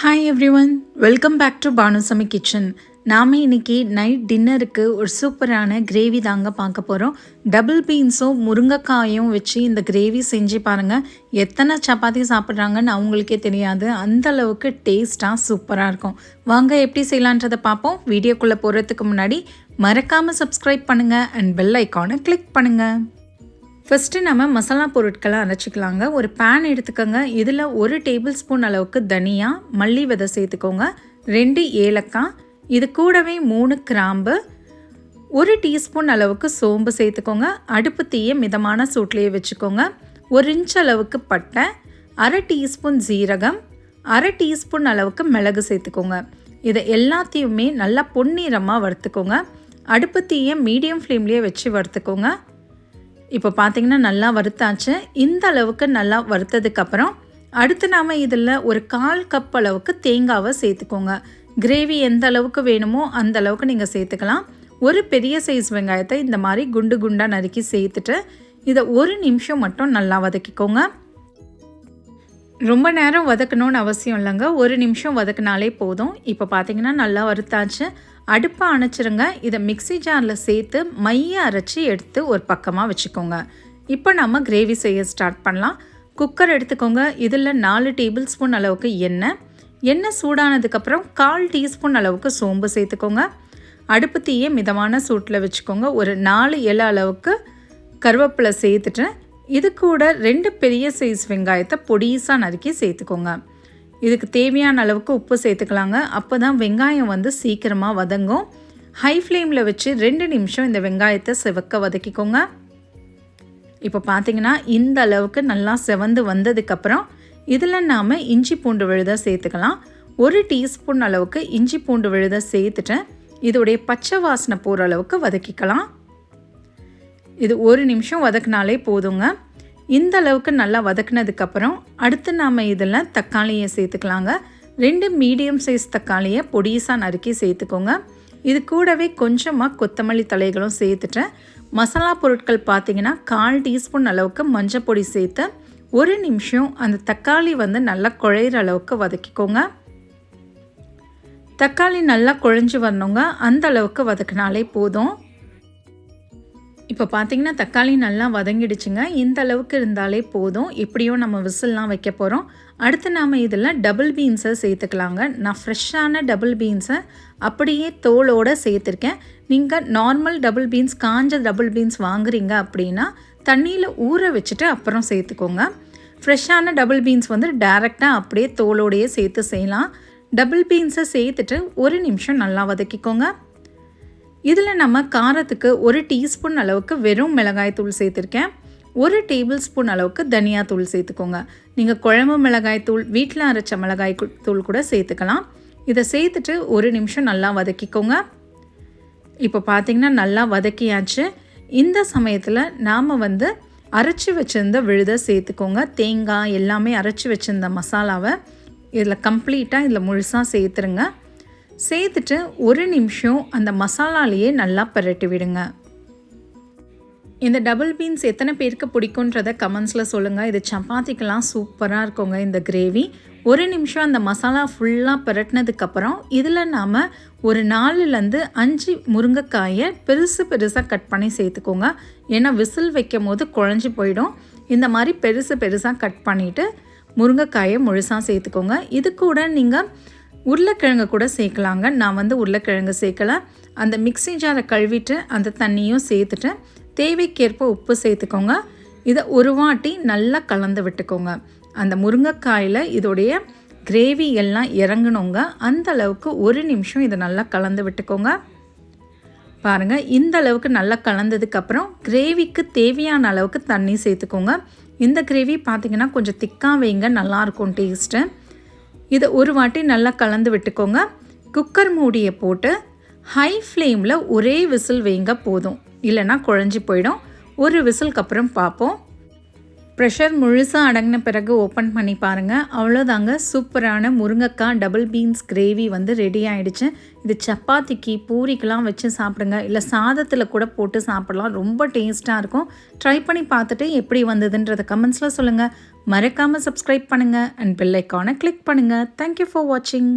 Hi everyone welcome back to Banusami kitchen நாம் இன்னைக்கு night டின்னருக்கு ஒரு சூப்பரான கிரேவி தாங்க பார்க்க போகிறோம் டபுள் பீன்ஸும் முருங்கைக்காயும் வச்சு இந்த கிரேவி செஞ்சு பாருங்கள் எத்தனை சப்பாத்தி சாப்பிட்றாங்கன்னு அவங்களுக்கே தெரியாது. அந்த அளவுக்கு டேஸ்ட்டாக சூப்பராக இருக்கும். வாங்க எப்படி செய்யலான்றதை பார்ப்போம். வீடியோக்குள்ளே போகிறதுக்கு முன்னாடி மறக்காமல் சப்ஸ்கிரைப் பண்ணுங்கள் அண்ட் பெல் ஐக்கானை கிளிக் பண்ணுங்கள் ஃபஸ்ட்டு நம்ம மசாலா பொருட்களை அரைச்சிக்கலாங்க. ஒரு பேன் எடுத்துக்கோங்க. இதில் ஒரு டேபிள் ஸ்பூன் அளவுக்கு தனியா மல்லி விதை சேர்த்துக்கோங்க. ரெண்டு ஏலக்காய். இது கூடவே மூணு கிராம்பு. ஒரு டீஸ்பூன் அளவுக்கு சோம்பு சேர்த்துக்கோங்க. அடுப்பு தீய மிதமான சூட்லேயே வச்சுக்கோங்க. ஒரு இன்ச் அளவுக்கு பட்டை. அரை டீஸ்பூன் ஜீரகம் அரை டீஸ்பூன் அளவுக்கு மிளகு சேர்த்துக்கோங்க. இதை எல்லாத்தையுமே நல்லா பொன்னிறமாக வறுத்துக்கோங்க. அடுப்பு தீயை மீடியம் ஃப்ளேம்லேயே வச்சு வறுத்துக்கோங்க. இப்போ பார்த்திங்கன்னா நல்லா வறுத்தாச்சு. இந்த அளவுக்கு நல்லா வறுத்ததுக்கப்புறம் அடுத்து நாம் இதில் ஒரு கால் கப் அளவுக்கு தேங்காவை சேர்த்துக்கோங்க. கிரேவி எந்த அளவுக்கு வேணுமோ அந்த அளவுக்கு நீங்கள் சேர்த்துக்கலாம். ஒரு பெரிய சைஸ் வெங்காயத்தை இந்த மாதிரி குண்டு குண்டாக நறுக்கி சேர்த்துட்டு இதை ஒரு நிமிஷம் மட்டும் நல்லா வதக்கிக்கோங்க. ரொம்ப நேரம் வதக்கணும்னு அவசியம் இல்லைங்க. ஒரு நிமிஷம் வதக்கினாலே போதும். இப்போ பார்த்தீங்கன்னா நல்லா வறுத்தாச்சு. அடுப்பை அணைச்சிருங்க. இதை மிக்சி ஜாரில் சேர்த்து மைய அரைச்சி எடுத்து ஒரு பக்கமாக வச்சுக்கோங்க. இப்போ நம்ம கிரேவி செய்ய ஸ்டார்ட் பண்ணலாம். குக்கர் எடுத்துக்கோங்க. இதில் நாலு டேபிள் ஸ்பூன் அளவுக்கு எண்ணெய். எண்ணெய் சூடானதுக்கப்புறம் கால் டீஸ்பூன் அளவுக்கு சோம்பு சேர்த்துக்கோங்க. அடுப்பு தீயை மிதமான சூட்டில் வச்சுக்கோங்க. ஒரு நாலு இலை அளவுக்கு கருவேப்பிலை சேர்த்துட்டு இது கூட ரெண்டு பெரிய சைஸ் வெங்காயத்தை பொடிசாக நறுக்கி சேர்த்துக்கோங்க. இதுக்கு தேவையான அளவுக்கு உப்பு சேர்த்துக்கலாங்க. அப்போ தான் வெங்காயம் வந்து சீக்கிரமாக வதங்கும். ஹை ஃப்ளேமில் வச்சு ரெண்டு நிமிஷம் இந்த வெங்காயத்தை செவக்க வதக்கிக்கோங்க. இப்போ பார்த்தீங்கன்னா இந்த அளவுக்கு நல்லா செவந்து வந்ததுக்கப்புறம் இதில் நாம் இஞ்சி பூண்டு விழுத சேர்த்துக்கலாம். ஒரு டீஸ்பூன் அளவுக்கு இஞ்சி பூண்டு விழுத சேர்த்துட்டேன் இதோடைய பச்சை வாசனை போகிற அளவுக்கு வதக்கிக்கலாம். இது ஒரு நிமிஷம் வதக்கினாலே போதுங்க. இந்த அளவுக்கு நல்லா வதக்குனதுக்கப்புறம் அடுத்து நாம் இதில் தக்காளியை சேர்த்துக்கலாங்க. ரெண்டு மீடியம் சைஸ் தக்காளியை பொடிசாக நறுக்கி சேர்த்துக்கோங்க. இது கூடவே கொஞ்சமாக கொத்தமல்லி தலைகளும் சேர்த்துட்டேன். மசாலா பொருட்கள் பார்த்திங்கன்னா கால் டீஸ்பூன் அளவுக்கு மஞ்சள் பொடி சேர்த்து ஒரு நிமிஷம் அந்த தக்காளி வந்து நல்லா குழையிற அளவுக்கு வதக்கிக்கோங்க. தக்காளி நல்லா குழஞ்சி வரணுங்க. அந்த அளவுக்கு வதக்கினாலே போதும். இப்போ பார்த்தீங்கன்னா தக்காளி நல்லா வதங்கிடுச்சுங்க. இந்த அளவுக்கு இருந்தாலே போதும். எப்படியும் நம்ம விசில்லாம் வைக்க போகிறோம் அடுத்து நாம் இதில் டபுள் பீன்ஸை சேர்த்துக்கலாங்க. நான் ஃப்ரெஷ்ஷான டபுள் பீன்ஸை அப்படியே தோலோடு சேர்த்துருக்கேன். நீங்கள் நார்மல் டபுள் பீன்ஸ் காஞ்ச டபுள் பீன்ஸ் வாங்குறீங்க அப்படின்னா தண்ணியில் ஊற வச்சுட்டு அப்புறம் சேர்த்துக்கோங்க. ஃப்ரெஷ்ஷான டபுள் பீன்ஸ் வந்து டேரெக்டாக அப்படியே தோலோடையே சேர்த்து செய்யலாம். டபுள் பீன்ஸை சேர்த்துட்டு ஒரு நிமிஷம் நல்லா வதக்கிக்கோங்க. இதில் நம்ம காரத்துக்கு ஒரு டீஸ்பூன் அளவுக்கு வெறும் மிளகாய் தூள் சேர்த்துருக்கேன். ஒரு டேபிள் ஸ்பூன் அளவுக்கு தனியா தூள் சேர்த்துக்கோங்க. நீங்கள் குழம்பு மிளகாய் தூள் வீட்டில் அரைச்ச மிளகாய் தூள் கூட சேர்த்துக்கலாம். இதை சேர்த்துட்டு ஒரு நிமிஷம் நல்லா வதக்கிக்கோங்க. இப்போ பார்த்திங்கன்னா நல்லா வதக்கியாச்சு. இந்த சமயத்தில் நாம் வந்து அரைச்சி வச்சுருந்த விழுதை சேர்த்துக்கோங்க. தேங்காய் எல்லாமே அரைச்சி வச்சுருந்த மசாலாவை இதில் கம்ப்ளீட்டாக இதில் முழுசாக சேர்த்துருங்க. சேர்த்துட்டு ஒரு நிமிஷம் அந்த மசாலாலேயே நல்லா பரட்டி விடுங்க. இந்த டபுள் பீன்ஸ் எத்தனை பேருக்கு பிடிக்குன்றத கமெண்ட்ஸில் சொல்லுங்கள் இது சப்பாத்திக்கெலாம் சூப்பராக இருக்குங்க இந்த கிரேவி ஒரு நிமிஷம் அந்த மசாலா ஃபுல்லாக பரட்டினதுக்கப்புறம் இதில் நாம் ஒரு நாலுலேருந்து அஞ்சு முருங்கைக்காயை பெருசு பெருசாக கட் பண்ணி சேர்த்துக்கோங்க. ஏன்னா விசில் வைக்கும் போது குழஞ்சி போயிடும். இந்த மாதிரி பெருசு பெருசாக கட் பண்ணிவிட்டு முருங்கைக்காயை முழுசாக சேர்த்துக்கோங்க. இது கூட நீங்கள் உருளைக்கிழங்கு கூட சேர்க்கலாங்க. நான் வந்து உருளைக்கிழங்கு சேர்க்கலை. அந்த மிக்சி ஜாரை கழுவிட்டு அந்த தண்ணியும் சேர்த்துட்டு தேவைக்கேற்ப உப்பு சேர்த்துக்கோங்க. இதை ஒரு வாட்டி நல்லா கலந்து விட்டுக்கோங்க. அந்த முருங்கைக்காயில் இதோடைய கிரேவி எல்லாம் இறங்கணுங்க. அந்த அளவுக்கு ஒரு நிமிஷம் இதை நல்லா கலந்து விட்டுக்கோங்க. பாருங்கள் இந்த அளவுக்கு நல்லா கலந்ததுக்கப்புறம் கிரேவிக்கு தேவையான அளவுக்கு தண்ணி சேர்த்துக்கோங்க. இந்த கிரேவி பார்த்திங்கன்னா கொஞ்சம் திக்காக வைங்க நல்லாயிருக்கும் டேஸ்ட்டு இதை ஒரு வாட்டி நல்லா கலந்து விட்டுக்கோங்க. குக்கர் மூடியை போட்டு ஹை ஃப்ளேமில் ஒரே விசில் வைங்க போதும். இல்லைன்னா குழஞ்சி போயிடும். ஒரு விசிலுக்கு அப்புறம் பார்ப்போம். ப்ரெஷர் முழுசாக அடங்கின பிறகு ஓப்பன் பண்ணி பாருங்கள் அவ்வளோதாங்க சூப்பரான முருங்கைக்காய் டபுள் பீன்ஸ் கிரேவி வந்து ரெடி ஆகிடுச்சு இது சப்பாத்திக்கு பூரிக்கெலாம் வச்சு சாப்பிடுங்க. இல்லை சாதத்தில் கூட போட்டு சாப்பிடலாம். ரொம்ப டேஸ்ட்டாக இருக்கும். ட்ரை பண்ணி பார்த்துட்டு எப்படி வந்ததுன்றதை கமெண்ட்ஸில் சொல்லுங்கள் மறக்காமல் சப்ஸ்கிரைப் பண்ணுங்கள் அண்ட் பெல் ஐக்கானை கிளிக் பண்ணுங்கள் தேங்க்யூ ஃபார் வாட்சிங்